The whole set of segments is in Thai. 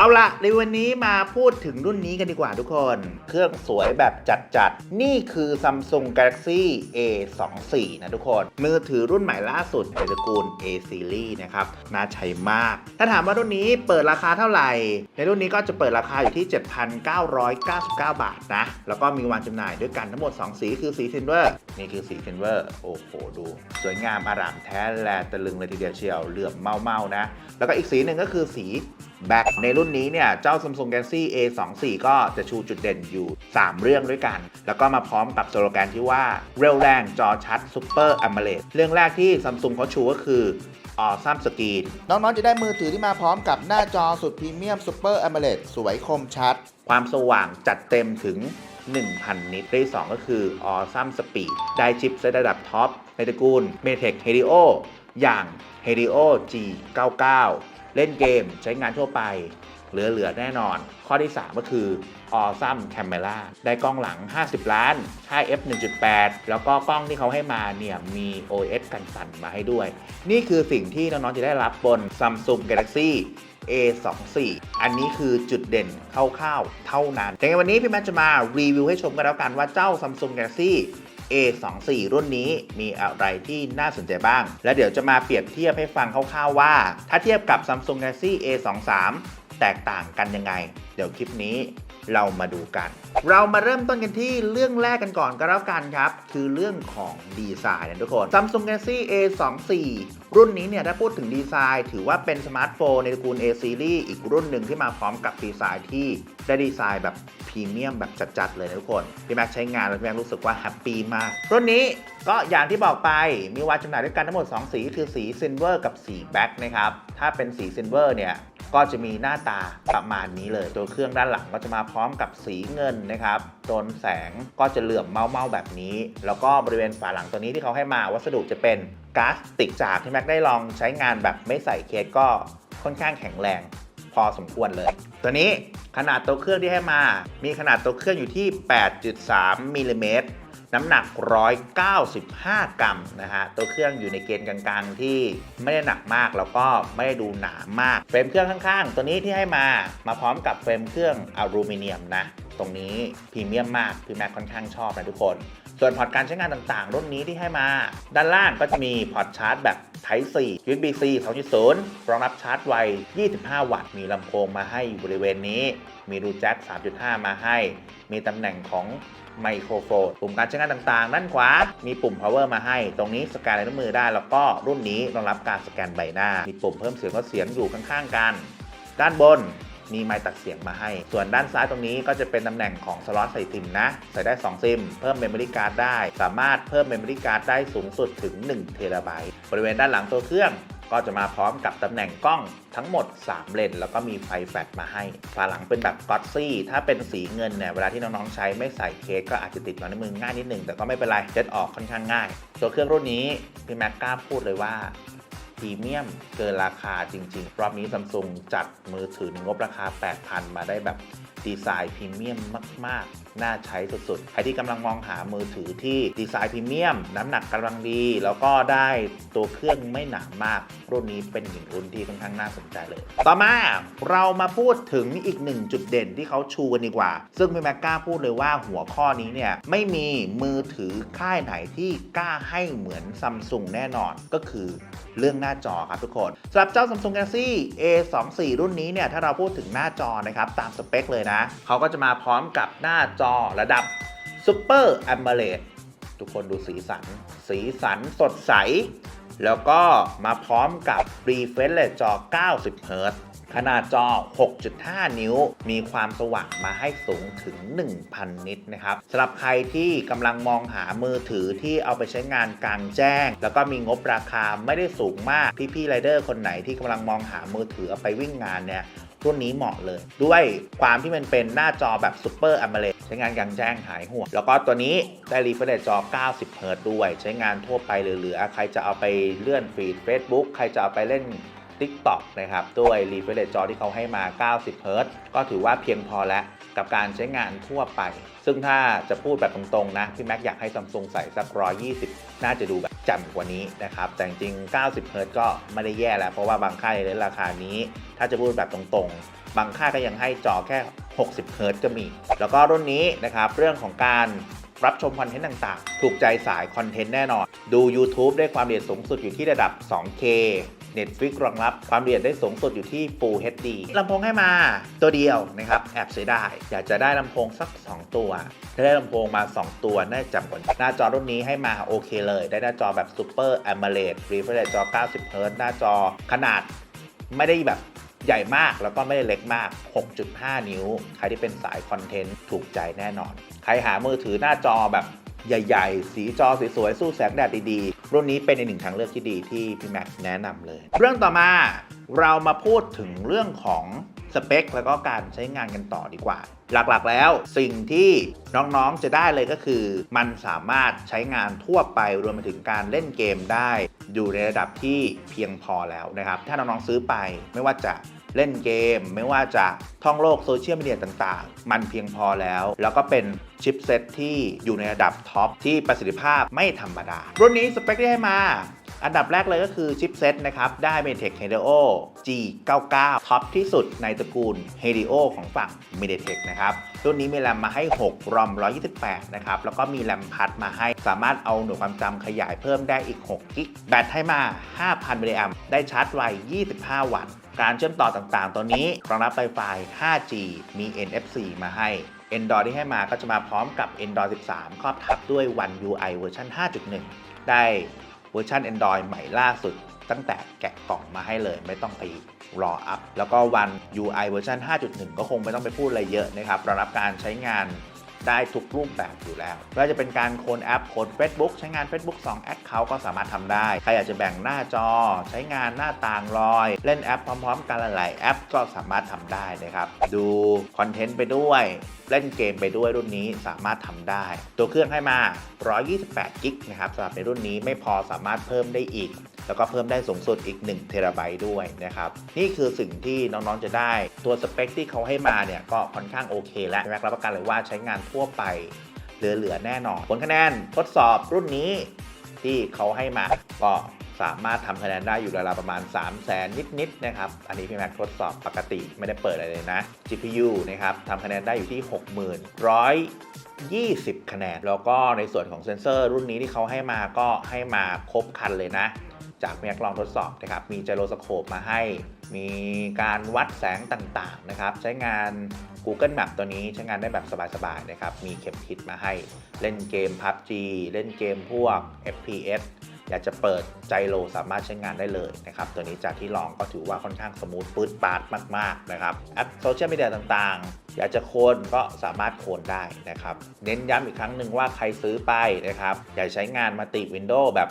เอาละในวันนี้มาพูดถึงรุ่นนี้กันดีกว่าทุกคน เครื่องสวยแบบจัดๆ นี่คือ Samsung Galaxy A24 นะทุกคน มือถือรุ่นใหม่ล่าสุดในตระกูล A Series นะครับ น่าใช้มาก ถ้าถามว่ารุ่นนี้เปิดราคาเท่าไหร่ ในรุ่นนี้ก็จะเปิดราคาอยู่ที่ 7,999 บาทนะ แล้วก็มีวางจำหน่ายด้วยกันทั้งหมด 2 สีคือสีซิลเวอร์นี่คือสีซิลเวอร์โอ้โหดู สวยงามอารามแท้แลตะลึงเลยทีเดียวเชียวเหลื่อมเมาๆนะ แล้วก็อีกสีหนึ่งก็คือสี แบ็คในรุ่นนี้เนี่ย เจ้า Samsung Galaxy A24 ก็จะชูจุดเด่นอยู่ 3 เรื่องด้วยกัน แล้วก็มาพร้อมกับสโลแกนที่ว่า เร็วแรงจอชัด Super AMOLED เรื่องแรกที่ Samsung เขาชูก็คือ Awesome Screen น้องๆ จะได้มือถือที่มาพร้อมกับหน้าจอสุดพรีเมียม Super AMOLED สวยคมชัด ความสว่างจัดเต็มถึง 1,000 นิตได้2ก็คือ Awesome Speed ได้ชิปเซตระดับท็อปในตระกูล Metec Helio อย่าง Helio G99 เล่นเกมใช้งานทั่วไปเหลือ ๆ แน่นอน ข้อที่ 3 ก็คือ Awesome Camera ได้กล้องหลัง 50 ล้าน ค่าย f 1.8 แล้วก็กล้องที่เขาให้มาเนี่ย มี OS กันสั่นมาให้ด้วย นี่คือสิ่งที่น้อง ๆ จะได้รับบน Samsung Galaxy A24 อันนี้คือจุดเด่นคร่าวๆเท่านั้น แต่ในวันนี้พี่แมทจะมารีวิวให้ชมกันแล้วกันว่าเจ้า Samsung Galaxy A24 รุ่นนี้มีอะไรที่น่าสนใจบ้าง แล้วเดี๋ยวจะมาเปรียบเทียบให้ฟังคร่าวๆว่า ถ้าเทียบกับ Samsung Galaxy A23 แตกต่างกันยังไง เดี๋ยวคลิปนี้เรามาดูกัน เรามาเริ่มต้นกันที่เรื่องแรกกันก่อนก็แล้วกันครับ คือเรื่องของดีไซน์นะทุกคน Samsung Galaxy A24 รุ่นนี้เนี่ยถ้าพูดถึงดีไซน์ ถือว่าเป็นสมาร์ทโฟนในตระกูล A series อีกรุ่นหนึ่งที่มาพร้อมกับดีไซน์ที่ได้ดีไซน์แบบพรีเมียมแบบจัดๆเลยนะทุกคน พี่แม็กใช้งานแล้วพี่แม็กรู้สึกว่าแฮปปี้มาก รุ่นนี้ก็อย่างที่บอกไปมีวางจำหน่ายด้วยกันทั้งหมด 2 สี คือสีซิลเวอร์กับสีแบ็คนะครับ ถ้าเป็นสีซิลเวอร์เนี่ย ก็จะมีหน้าตาประมาณนี้เลย ตัวเครื่องด้านหลังก็จะมาพร้อมกับสีเงินนะครับโดนแสงก็จะเหลื่อมเมาๆแบบนี้ แล้วก็บริเวณฝาหลังตัวนี้ที่เขาให้มาวัสดุจะเป็นก๊าซติกจากที่แม็กได้ลองใช้งานแบบไม่ใส่เคสก็ค่อนข้างแข็งแรงพอสมควรเลย ตัวนี้ขนาดตัวเครื่องที่ให้มา มีขนาดตัวเครื่องอยู่ที่ 8.3มิลลิเมตร น้ำหนัก 195 กรัมนะฮะตัวเครื่องอยู่ในเกณฑ์กลางๆ ที่ไม่ได้หนักมากแล้วก็ไม่ได้ดูหนามาก เฟรมเครื่องข้างๆ ตัวนี้ที่ให้มามาพร้อมกับเฟรมเครื่องอลูมิเนียมนะ ตรงนี้พรีเมียมมากพี่แม็กค่อนข้างชอบนะทุกคน ส่วนพอร์ตการใช้งานต่างๆ รุ่นนี้ที่ให้มา ด้านล่างก็จะมีพอร์ตชาร์จแบบ Type C USB C 2.0 รองรับชาร์จไว 25 วัตต์ มีลำโพงมาให้อยู่บริเวณนี้ มีรูแจ็ค 3.5 มาให้ มีตำแหน่งของไมโครโฟน ปุ่มการใช้งานต่างๆ ด้านขวา มีปุ่ม power มาให้ ตรงนี้สแกนลายนิ้วมือได้ แล้วก็รุ่นนี้รองรับการสแกนใบหน้า มีปุ่มเพิ่มเสียงลดเสียงอยู่ข้างๆกัน ด้านบน มีไมค์ตัดเสียงมาให้ ส่วนด้านซ้ายตรงนี้ก็จะเป็นตำแหน่งของสล็อตใส่ซิมนะ ใส่ได้ 2 ซิม เพิ่มเมมโมรี่การ์ดได้ สามารถเพิ่มเมมโมรี่การ์ดได้สูงสุดถึง1เทราไบต์บริเวณด้านหลังตัวเครื่องก็จะมาพร้อมกับตำแหน่งกล้องทั้งหมด 3 เลน แล้วก็มีไฟแฟลชมาให้ ฝาหลังเป็นแบบก o ตซี่ ถ้าเป็นสีเงินเนี่ยเวลาที่น้องๆใช้ไม่ใส่เคสก็อาจจะติดมาในมือง่ายนิดนึง แต่ก็ไม่เป็นไรเช็ดออกค่อนข้างง่าย ตัวเครื่องรุ่นนี้พี่แม็กกล้าพูดเลยว่า พรีเมียมเกินราคาจริง ๆ รอบนี้ซัมซุงจัดมือถือในงบราคา 8,000 มาได้แบบ ดีไซน์พรีเมียมมาก ๆ น่าใช้สุด ๆ ใครที่กำลังมองหามือถือที่ดีไซน์พรีเมียม น้ำหนักกำลังดี แล้วก็ได้ตัวเครื่องไม่หนามาก รุ่นนี้เป็นหนึ่งรุ่นที่ค่อนข้างน่าสนใจเลย ต่อมาเรามาพูดถึงอีกหนึ่งจุดเด่นที่เขาชูกันดีกว่า ซึ่งพี่แม็กกล้าพูดเลยว่าหัวข้อนี้เนี่ยไม่มีมือถือค่ายไหนที่กล้าให้เหมือนซัมซุงแน่นอนก็คือเรื่องหน้าจอครับทุกคนสำหรับเจ้า Samsung Galaxy A24 รุ่นนี้เนี่ยถ้าเราพูดถึงหน้าจอนะครับตามสเปคเลยนะเขาก็จะมาพร้อมกับหน้าจอระดับ Super AMOLED ทุกคนดูสีสัน สีสันสดใส แล้วก็มาพร้อมกับ refresh rate จอ 90 Hz ขนาดจอ 6.5 นิ้ว มีความสว่างมาให้สูงถึง 1,000 นิตนะครับสำหรับใครที่กำลังมองหามือถือที่เอาไปใช้งานกลางแจ้ง แล้วก็มีงบราคาไม่ได้สูงมาก พี่ๆไรเดอร์คนไหนที่กำลังมองหามือถือเอาไปวิ่งงานเนี่ย รุ่นนี้เหมาะเลย ด้วยความที่มันเป็นหน้าจอแบบ Super AMOLED ใช้งานกลางแจ้งหายห่วงแล้วก็ตัวนี้ได้รีเฟรชจอ 90 Hz ด้วย ใช้งานทั่วไปเหลือๆใครจะเอาไปเลื่อนฟีด Facebook ใครจะเอาไปเล่น TikTok นะครับด้วย refresh rate จอที่เขาให้มา 90 Hz ก็ถือว่าเพียงพอแล้วกับการใช้งานทั่วไป ซึ่งถ้าจะพูดแบบตรงๆนะ พี่แม็กอยากให้ซัมซุงใส่สัก 120 น่าจะดูแบบจำกว่านี้นะครับ แต่จริง 90 Hz ก็ไม่ได้แย่แล้ว เพราะว่าบางค่ายในราคานี้ ถ้าจะพูดแบบตรงๆ บางค่ายก็ยังให้จอแค่ 60 เฮิรตซ์ก็มี แล้วก็รุ่นนี้นะครับ เรื่องของการรับชมคอนเทนต์ต่างๆ ถูกใจสายคอนเทนต์แน่นอน ดู YouTube ได้ความละเอียดสูงสุดอยู่ที่ระดับ 2K Netflix รองรับความละเอียดได้สูงสุดอยู่ที่ Full HD ลำโพงให้มาตัวเดียวนะครับแอบเสียดายอยากจะได้ลำโพงสัก 2 ตัว ถ้าได้ลำโพงมา 2 ตัวน่าจะกว่าหน้าจอรุ่นนี้ให้มาโอเคเลย ได้หน้าจอแบบ Super AMOLED Refresh จอ 90 Hz หน้าจอขนาดไม่ได้แบบใหญ่มากแล้วก็ไม่ได้เล็กมาก 6.5 นิ้ว ใครที่เป็นสายคอนเทนต์ถูกใจแน่นอน ใครหามือถือหน้าจอแบบ ใหญ่ๆ สีจอสวยๆสู้แสงแดดดีๆ รุ่นนี้เป็นอีกหนึ่งทางเลือกที่ดีที่พี่แม็กแนะนำเลย เรื่องต่อมาเรามาพูดถึงเรื่องของสเปค แล้วก็การใช้งานกันต่อดีกว่า หลักๆแล้วสิ่งที่น้องๆจะได้เลยก็คือ มันสามารถใช้งานทั่วไปรวมไปถึงการเล่นเกมได้ อยู่ในระดับที่เพียงพอแล้วนะครับ ถ้าน้องๆซื้อไปไม่ว่าจะ เล่นเกม ไม่ว่าจะท่องโลกโซเชียลมีเดียต่างๆ มันเพียงพอแล้ว แล้วก็เป็นชิปเซ็ตที่อยู่ในระดับท็อปที่ประสิทธิภาพไม่ธรรมดา รุ่นนี้สเปคที่ให้มาอันดับแรกเลยก็คือชิปเซ็ตนะครับ ได้ MediaTek Helio G99 ท็อปที่สุดในตระกูล Helio ของฝั่ง MediaTek นะครับ รุ่นนี้มีแรมมาให้6 ROM 128 นะครับ แล้วก็มีแรมพัดมาให้สามารถเอาหน่วยความจำขยายเพิ่มได้อีก 6 กิก แบตให้มา 5,000มิลลิแอมได้ชาร์จไว 25 วัตต์การเชื่อมต่อต่างๆ ตัวนี้รองรับ Wi-Fi 5G มี NFC มาให้ Android ที่ให้มาก็จะมาพร้อมกับ Android 13 ครอบทับด้วย One UI เวอร์ชัน5.1 ได้เวอร์ชัน Android ใหม่ล่าสุด ตั้งแต่แกะกล่องมาให้เลยไม่ต้องไปรออัพ แล้วก็ One UI เวอร์ชัน5.1 ก็คงไม่ต้องไปพูดอะไรเยอะนะครับรองรับการใช้งาน ได้ทุกรูปแบบอยู่แล้วไม่ว่าจะเป็นการโคนแอปโคน Facebook ใช้งาน Facebook 2 Account ก็สามารถทำได้ ใครอยากจะแบ่งหน้าจอ ใช้งานหน้าต่างลอย เล่นแอปพร้อมๆ กันหลายๆแอปก็สามารถทำได้นะครับ ดูคอนเทนต์ไปด้วย เล่นเกมไปด้วยรุ่นนี้สามารถทำได้ ตัวเครื่องให้มา 128 กิกนะครับสำหรับในรุ่นนี้ไม่พอสามารถเพิ่มได้อีก แล้วก็เพิ่มได้สูงสุดอีก1เทราไบต์ด้วยนะครับนี่คือสิ่งที่น้องๆจะได้ตัวสเปคที่เขาให้มาเนี่ยก็ค่อนข้างโอเค แล้วแม็กรับประกันเลยว่าใช้งานทั่วไปเหลือๆแน่นอนผลคะแนนทดสอบรุ่นนี้ที่เขาให้มาก็ สามารถทำคะแนนได้อยู่ราวๆประมาณ 3 0 0แสนนิดๆนะครับ อันนี้พี่แม็กทดสอบปกติไม่ได้เปิดอะไรเลยนะ GPU นะครับทำคะแนนได้อยู่ที่ 60,120 คะแนน แล้วก็ในส่วนของเซ็นเซอร์รุ่นนี้ที่เขาให้มาก็ให้มาครบครันเลยนะ จากแม็กลองทดสอบนะครับ มีไจโรสโคปมาให้ มีการวัดแสงต่างๆนะครับ ใช้งาน Google Map ตัวนี้ใช้งานได้แบบสบายๆนะครับ มีเข็มทิศมาให้ เล่นเกม PUBG เล่นเกมพวก FPS อยากจะเปิดไจโรสามารถใช้งานได้เลยนะครับ ตัวนี้จากที่ลองก็ถือว่าค่อนข้างสมูทปื๊ดปาดมากๆนะครับแอปโซเชียลมีเดียต่างๆ อยากจะโคนก็สามารถโคนได้นะครับ เน้นย้ำอีกครั้งหนึ่งว่าใครซื้อไปนะครับ อยากใช้งานมัลติวินโดว์แบบ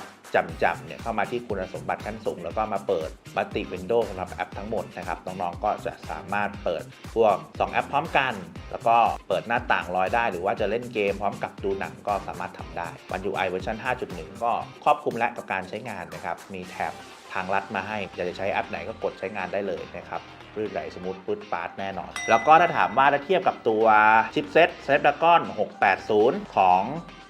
จำๆเนี่ยเข้ามาที่คุณสมบัติขั้นสูง แล้วก็มาเปิดมัลติวินโดว์สำหรับแอปทั้งหมดนะครับน้องๆก็จะสามารถเปิดพวก 2 แอปพร้อมกัน แล้วก็เปิดหน้าต่างลอยได้ หรือว่าจะเล่นเกมพร้อมกับดูหนังก็สามารถทำได้ One UI เวอร์ชัน5.1 ก็ครอบคลุมและต่อการใช้งานนะครับ มีแท็บทางลัดมาให้อยากจะใช้แอปไหนก็กดใช้งานได้เลยนะครับ รื่นไหลสมูทปื๊ดปาดแน่นอน แล้วก็ถ้าถามว่าถ้าเทียบกับตัวชิปเซ็ต Snapdragon 680 ของ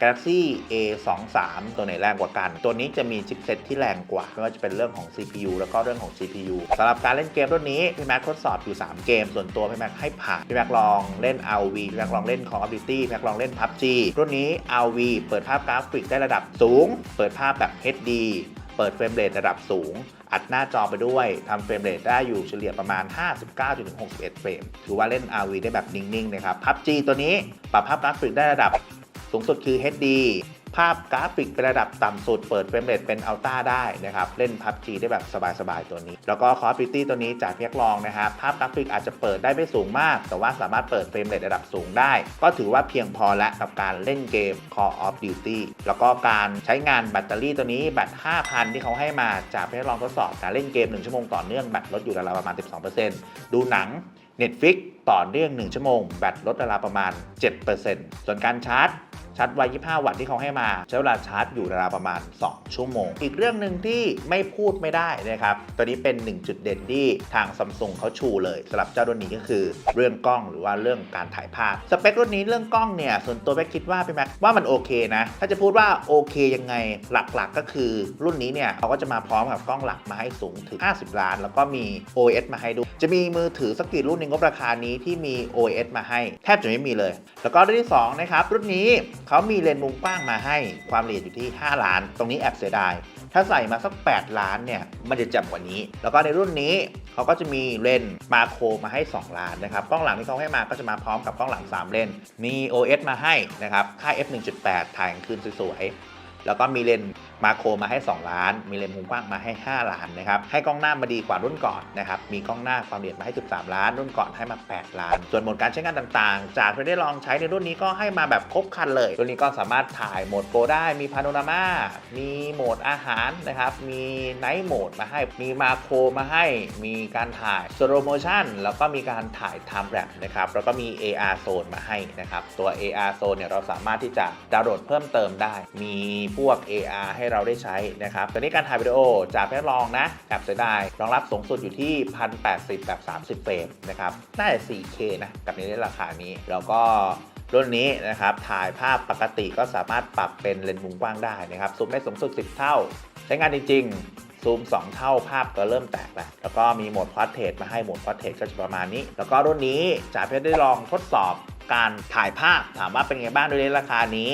Galaxy A23 ตัวไหนแรงกว่ากัน ตัวนี้จะมีชิปเซ็ตที่แรงกว่า ไม่ว่าจะเป็นเรื่องของ CPU แล้วก็เรื่องของ GPU สำหรับการเล่นเกมรุ่นนี้ พี่แม็กทดสอบอยู่ 3 เกม ส่วนตัวพี่แม็กให้ผ่าน พี่แม็กลองเล่น RV พี่แม็กลองเล่น Call of Duty พี่แม็กลองเล่น PUBG รุ่นนี้ RV เปิดภาพกราฟิกได้ระดับสูง เปิดภาพแบบ HD เปิดเฟรมเรทระดับสูง อัดหน้าจอไปด้วยทำเฟรมเรทได้อยู่เฉลี่ยประมาณ 59.61 เฟรม ถือว่าเล่น RV ได้แบบนิ่งๆนะครับ PUBG ตัวนี้ปรับภาพกราฟิกได้ระดับสูงสุดคือ HD ภาพกราฟิกเป็นระดับต่ำสุด เปิดเฟรมเรทเป็นอัลต้าได้นะครับ เล่น PUBG ได้แบบสบายๆตัวนี้ แล้วก็ Call of Duty ตัวนี้จากเพียกลองนะครับภาพกราฟิกอาจจะเปิดได้ไม่สูงมาก แต่ว่าสามารถเปิดเฟรมเรทระดับสูงได้ ก็ถือว่าเพียงพอแล้วกับการเล่นเกม Call of Duty แล้วก็การใช้งานแบตเตอรี่ตัวนี้แบต5,000 ที่เขาให้มาจากเพียกลองทดสอบการเล่นเกม 1 ชั่วโมงต่อเนื่องแบตลดอยู่ราวๆประมาณ 12%ดูหนัง Netflix ต่อเนื่อง 1 ชั่วโมง แบตลดราวๆประมาณ 7%ส่วนการชาร์จชาร์จไว25 วัตต์ที่เขาให้มา ใช้เวลาชาร์จอยู่ราวๆประมาณ 2 ชั่วโมง อีกเรื่องหนึ่งที่ไม่พูดไม่ได้นะครับ ตัวนี้เป็น 1 จุดเด่นที่ทางซัมซุงเขาชูเลยสำหรับเจ้ารุ่นนี้ก็คือ เรื่องกล้องหรือว่าเรื่องการถ่ายภาพ สเปครุ่นนี้เรื่องกล้องเนี่ย ส่วนตัวแม่คิดว่าพี่แม็กว่ามันโอเคนะ ถ้าจะพูดว่าโอเคยังไงหลักๆ ก็คือรุ่นนี้เนี่ยเขาก็จะมาพร้อมกับกล้องหลักมาให้สูงถึง 50 ล้าน แล้วก็มี OS มาให้ดูจะมีมือถือสักกี่รุ่นในงบราคานี้ที่มี OS มาให้ แทบจะไม่มีเลย แล้วก็รุ่นที่2นะครับรุ่นนี้เขามีเลนส์มุมกว้างมาให้ความละเอียดอยู่ที่ 5 ล้าน ตรงนี้แอบเสียดาย ถ้าใส่มาสัก 8 ล้านเนี่ยมันจะจับกว่านี้ แล้วก็ในรุ่นนี้เขาก็จะมีเลนส์มาโครมาให้ 2 ล้านนะครับกล้องหลังที่เขาให้มาก็จะมาพร้อมกับกล้องหลัง 3 เลนส์มี OS มาให้นะครับค่า f 1.8ถ่ายกลางคืนสวยๆแล้วก็มีเลนส์ มาโครมาให้ 2 ล้าน มีเลนส์มุมกว้างมาให้ 5 ล้านนะครับให้กล้องหน้ามาดีกว่ารุ่นก่อนนะครับมีกล้องหน้าความละเอียดมาให้ 13 ล้าน รุ่นก่อนให้มา 8 ล้าน ส่วนโหมดการใช้งานต่างๆ จากที่ได้ลองใช้ในรุ่นนี้ก็ให้มาแบบครบครันเลยรุ่นนี้ก็สามารถถ่ายโหมดโปรได้มีพาโนรามา มีโหมดอาหารนะครับมีไนท์โหมดมาให้มีมาโครมาให้ มีการถ่ายสโลโมชันแล้วก็มีการถ่ายไทม์แ a ปนะครับแล้วก็มี AR Zone มาให้นะครับตัว AR Zone เนี่ยเราสามารถที่จะดาวน์โหลดเพิ่มเติมได้ มีพวก AR ให้เราได้ใช้นะครับตอนนี้การถ่ายวิดีโอจากแพทลองนะแอบเสียดายรองรับสูงสุดอยู่ที่ 1080 แบบ 30 เฟรมนะครับน่าจะ 4K นะกับในราคานี้แล้วก็รุ่นนี้นะครับถ่ายภาพปกติก็สามารถปรับเป็นเลนส์มุมกว้างได้นะครับซูมได้สูงสุด 10 เท่า ใช้งานจริงๆซูม 2 เท่าภาพก็เริ่มแตกแล้วแล้วก็มีโหมดพอร์เทรตมาให้โหมดพอร์เทรตก็จะประมาณนี้ แล้วก็รุ่นนี้จ่าเพชรได้ลองทดสอบการถ่ายภาพถามว่าเป็นไงบ้างด้วยในราคานี้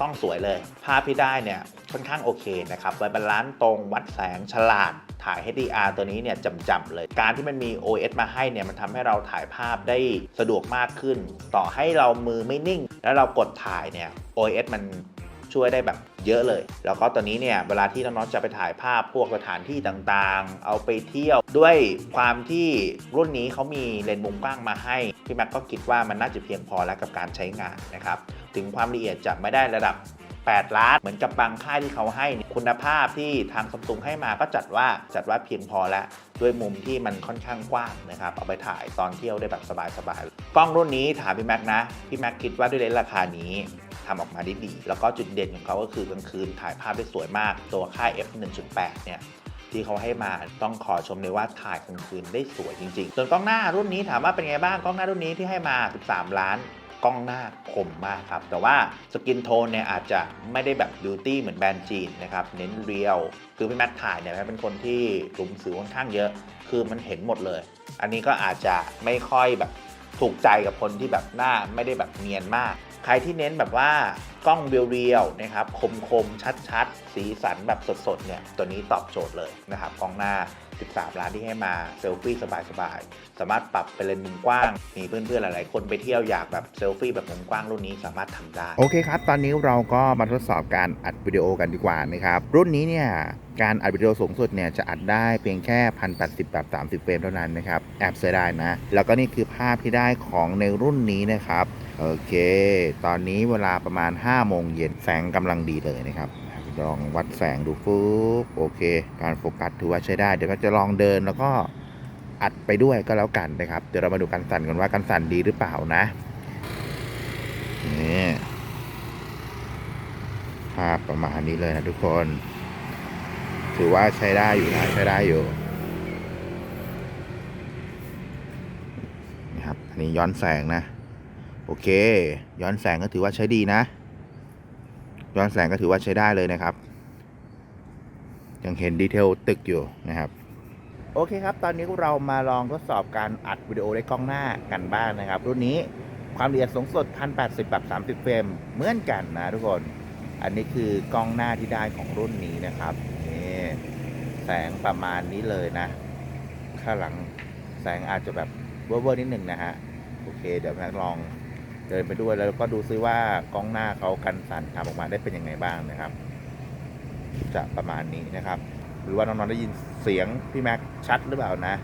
กล้องสวยเลย ภาพที่ได้เนี่ย ค่อนข้างโอเคนะครับไวบาลานซ์ตรงวัดแสงฉลาดถ่าย HDR ตัวนี้เนี่ยจำๆเลย การที่มันมี OS มาให้เนี่ยมันทำให้เราถ่ายภาพได้สะดวกมากขึ้น ต่อให้เรามือไม่นิ่ง แล้วเรากดถ่ายเนี่ย OS มันช่วยได้แบบเยอะเลย แล้วก็ตอนนี้เนี่ยเวลาที่น้องๆจะไปถ่ายภาพพวกสถานที่ต่างๆ เอาไปเที่ยวด้วยความที่รุ่นนี้เขามีเลนส์มุมกว้างมาให้ พี่แม็กก็คิดว่ามันน่าจะเพียงพอแล้วกับการใช้งานนะครับ ถึงความละเอียดจะไม่ได้ระดับ 8 ล้าน เหมือนกับบางค่ายที่เขาให้คุณภาพที่ทางซัมซุงให้มาก็จัดว่าจัดว่าเพียงพอแล้วด้วยมุมที่มันค่อนข้างกว้างนะครับ เอาไปถ่ายตอนเที่ยวได้แบบสบายๆกล้องรุ่นนี้ถามพี่แม็กนะ พี่แม็กคิดว่าด้วยเลนส์ราคานี้ทำออกมาได้ดี แล้วก็จุดเด่นของเขาก็คือกลางคืนถ่ายภาพได้สวยมาก ตัวค่าย f 1.8เนี่ยที่เขาให้มาต้องขอชมเลยว่าถ่ายกลางคืนได้สวยจริงๆ ส่วนกล้องหน้ารุ่นนี้ถามว่าเป็นไงบ้างกล้องหน้ารุ่นนี้ที่ให้มา 13 ล้าน กล้องหน้าคมมากครับ แต่ว่าสกินโทนเนี่ยอาจจะไม่ได้แบบบิวตี้เหมือนแบรนด์จีนนะครับ เน้นเรียว คือพี่แมทถ่ายเนี่ยแมทเป็นคนที่หลุมสิวค่อนข้างเยอะ คือมันเห็นหมดเลย อันนี้ก็อาจจะไม่ค่อยแบบถูกใจกับคนที่แบบหน้าไม่ได้แบบเนียนมาก ใครที่เน้นแบบว่า กล้องเรียวๆนะครับคมๆ ชัดๆ สีสันแบบสดๆเนี่ยตัวนี้ตอบโจทย์เลยนะครับกล้องหน้า 13 ล้านที่ให้มาเซลฟี่สบายๆ สามารถปรับเป็นเลนส์มุมกว้าง มีเพื่อนๆ หลายๆ คนไปเที่ยวอยากแบบเซลฟี่แบบมุมกว้างรุ่นนี้สามารถทำได้ โอเคครับ ตอนนี้เราก็มาทดสอบการอัดวิดีโอกันดีกว่านะครับ รุ่นนี้เนี่ยการอัดวิดีโอสูงสุดเนี่ยจะอัดได้เพียงแค่ 1080แบบ30 เฟรมเท่านั้นนะครับแอบเสียดายนะ แล้วก็นี่คือภาพที่ได้ของในรุ่นนี้นะครับ โอเค ตอนนี้เวลาประมาณ5โมงเย็นแสงกำลังดีเลยนะครับ ลองวัดแสงดูปุ๊บโอเค การโฟกัสถือว่าใช้ได้ เดี๋ยวก็จะลองเดินแล้วก็อัดไปด้วยก็แล้วกันนะครับ เดี๋ยวเรามาดูการสั่นกันว่าการสั่นดีหรือเปล่านะนี่ภาพประมาณนี้เลยนะทุกคน ถือว่าใช้ได้อยู่นะใช้ได้อยู่นะครับอันนี้ย้อนแสงนะ โอเค ย้อนแสงก็ถือว่าใช้ดีนะ ย้อนแสงก็ถือว่าใช้ได้เลยนะครับ ยังเห็นดีเทลตึกอยู่นะครับ โอเคครับ ตอนนี้เรามาลองทดสอบการอัดวิดีโอด้วยกล้องหน้ากันบ้างนะครับ รุ่นนี้ความละเอียดสูงสุด 1080 แบบ 30 เฟรมเหมือนกันนะทุกคน อันนี้คือกล้องหน้าที่ได้ของรุ่นนี้นะครับนี่แสงประมาณนี้เลยนะ ข้างหลังแสงอาจจะแบบเวอร์ๆนิดหนึ่งนะฮะ โอเค เดี๋ยวแม็กลอง เดินไปด้วยแล้วก็ดูซิว่ากล้องหน้าเขากันสั่นทำออกมาได้เป็นยังไงบ้างนะครับ จะประมาณนี้นะครับ หรือว่าน้องๆได้ยินเสียงพี่แม็กชัดหรือเปล่านะ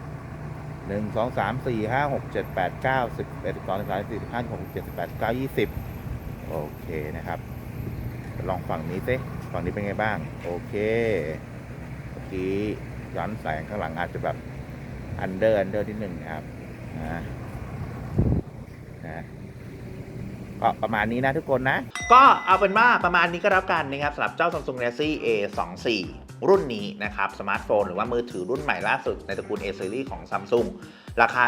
หนึ่งสองสามสี่ห้าหกเจ็ดแปดเก้าสิบเอ็ดสองสามสี่สิบห้าหกเจ็ดแปดเก้ายี่สิบโอเคนะครับ ลองฝั่งนี้สิฝั่งนี้เป็นไงบ้าง โอเคเมื่อกี้ย้อนแสงข้างหลังอาจจะแบบอันเดอร์อันเดอร์นิดหนึ่งนะครับนะนะ ก็ประมาณนี้นะทุกคนนะ ก็เอาเป็นว่าประมาณนี้ก็แล้วกันนะครับสำหรับเจ้า Samsung Galaxy A24 รุ่นนี้นะครับสมาร์ทโฟนหรือว่ามือถือรุ่นใหม่ล่าสุดในตระกูล A Series ของ Samsung ราคา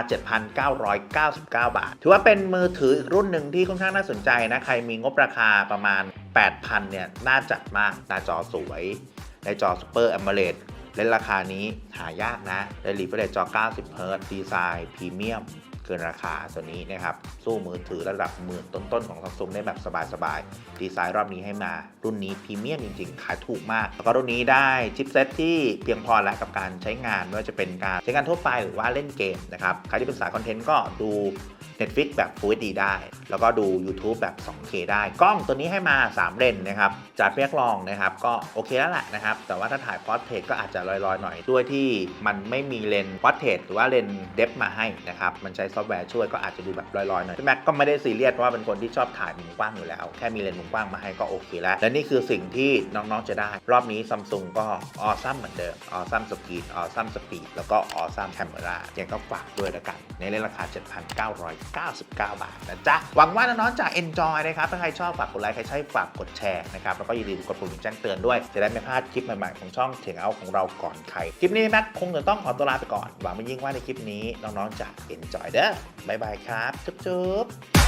7,999 บาท ถือว่าเป็นมือถืออีกรุ่นหนึ่งที่ค่อนข้างน่าสนใจนะ ใครมีงบราคาประมาณ 8,000 เนี่ย น่าจัดมาก หน้าจอสวย ในจอ Super AMOLED เล่นราคานี้หายากนะได้รีเฟรชจอ 90 Hz ดีไซน์พรีเมียม เกินราคาตัวนี้นะครับ สู้มือถือระดับหมื่นต้นๆของ Samsung ได้แบบสบายๆ ดีไซน์รอบนี้ให้มา รุ่นนี้พรีเมียมจริงๆ ขายถูกมาก แล้วก็รุ่นนี้ได้ชิปเซ็ตที่เพียงพอแล้วกับการใช้งานไม่ว่าจะเป็นการใช้งานทั่วไปหรือว่าเล่นเกมนะครับ ใครที่เป็นสายคอนเทนต์ก็ดู Netflix แบบ Full HD ได้ แล้วก็ดู YouTube แบบ 2K ได้ กล้องตัวนี้ให้มา 3 เลนนะครับจากเรียกลองนะครับ ก็โอเคแล้วแหละนะครับ แต่ว่าถ้าถ่ายพอร์เทรตก็อาจจะลอยๆ หน่อยด้วยที่มันไม่มีเลนพอร์เทรตหรือว่าเลนเดฟมาให้นะครับ มันใช้ซอฟต์แวร์ช่วยก็อาจจะดูแบบลอยๆหน่อยพี่แม็กก็ไม่ได้ซีเรียสเพราะว่าเป็นคนที่ชอบถ่ายมุมกว้างอยู่แล้ว แค่มีเลนมุมกว้างมาให้ก็โอเคแล้ว และนี่คือสิ่งที่น้องๆจะได้ รอบนี้ซัมซุงก็ออซัมเหมือนเดิมออซัมสปีดออซัมสปีดแล้วก็ออซัมแคมเมรายังก็ฝากด้วยล้วกันในเลนราคา7,999 บาทนะจ๊ะ หวังว่าน้องๆจะ enjoy นะครับ ถ้าใครชอบฝากกดไลค์ใครใช่ฝากกดแชร์นะครับ แล้วก็อย่าลืมกดปุ่มแจ้งเตือนด้วย จะได้ไม่พลาดคลิปใหม่ๆของช่องเถียงเอาของเราก่อนใคร คลิปนี้แม็กคงจะต้องขอตัวลาไปก่อน หวังไม่ยิ่งว่าในคลิปนี้น้องๆจะ enjoy เด้อบ๊ายบายครับ จุ๊บๆ